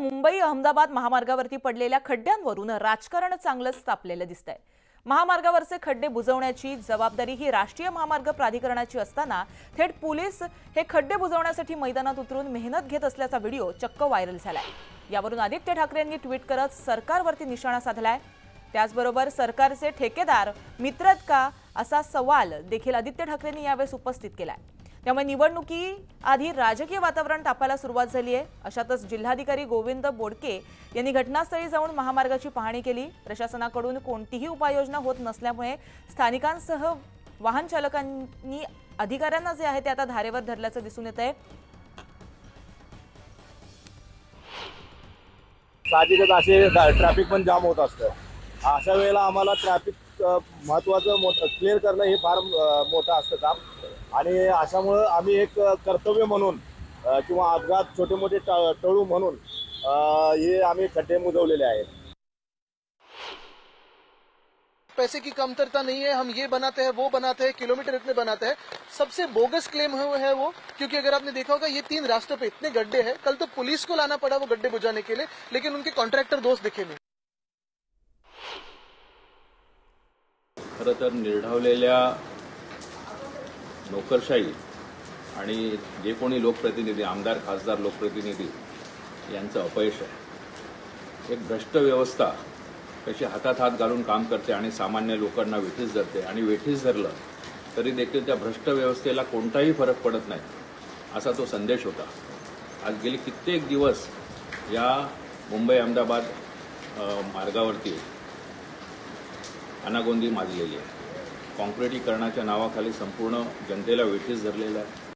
मुंबई अहमदाबाद महामार्गावरती पडलेल्या खड्ड्यांवरून राजकारण चांगलंच तापलेलं दिसतंय. महामार्गावरचे खड्डे बुजवण्याची जबाबदारी ही राष्ट्रीय महामार्ग प्राधिकरणाची असताना थेट पोलीस हे खड्डे बुजवण्यासाठी मैदानात उतरून मेहनत घेत असल्याचा व्हिडिओ चक्क व्हायरल झालाय. यावरून आदित्य ठाकरेंनी ट्विट करत सरकारवरती निशाणा साधलाय. त्याचबरोबर सरकारचे ठेकेदार मित्रत का असा सवाल देखील आदित्य ठाकरेंनी यावेळेस उपस्थित केलाय. त्यामुळे निवडणुकी आधी राजकीय वातावरण तापायला सुरुवात झाली आहे. अशातच जिल्हाधिकारी गोविंद बोडके यांनी घटनास्थळी जाऊन महामार्गाची पाहणी केली. प्रशासनाकडून कोणतीही उपाययोजना होत नसल्यामुळे स्थानिकांसह वाहन चालकांनी अधिकाऱ्यांना जे आहे ते आता धारेवर धरल्याचं दिसून येत आहे. साहजिकच असे ट्रॅफिक पण जाम होत असतं. अशा वेळेला आम्हाला ट्रॅफिक महत्वाचं क्लिअर करणं हे फार मोठं असतं. काम आणि अशामुळं आम्ही एक कर्तव्य म्हणून किंवा अपघात छोटे मोठे ट- टळू म्हणून अ, हे आम्ही खड्डे मुजवलेले आहेत. पैसे की कमतरता नहीं है हम ये बनाते हैं वो बनाते हैं किलोमीटर इतने बनाते हैं। सबसे बोगस क्लेम है वो है वो क्योंकि अगर आपने देखा होगा ये तीन रास्तों पे इतने गड्ढे हैं। कल तो पुलिस को लाना पड़ा वो गड्ढे बुझाने के लिए लेकिन उनके कॉन्ट्रैक्टर दोस्त दिखे नहीं। खरं तर निर्ढावलेल्या नोकरशाही आणि जे कोणी लोकप्रतिनिधी आमदार खासदार लोकप्रतिनिधी यांचं अपयश आहे. एक भ्रष्ट व्यवस्था कशी हातात हात घालून काम करते आणि सामान्य लोकांना वेठीस धरते आणि वेठीस धरलं तरी देखील त्या भ्रष्ट व्यवस्थेला कोणताही फरक पडत नाही असा तो संदेश होता. आज गेले कित्येक दिवस या मुंबई अहमदाबाद मार्गावरती अनागोंदी माजलेली आहे. कॉन्क्रिटीकरणाच्या नावाखाली संपूर्ण जनतेला वेठीस धरलेलं आहे.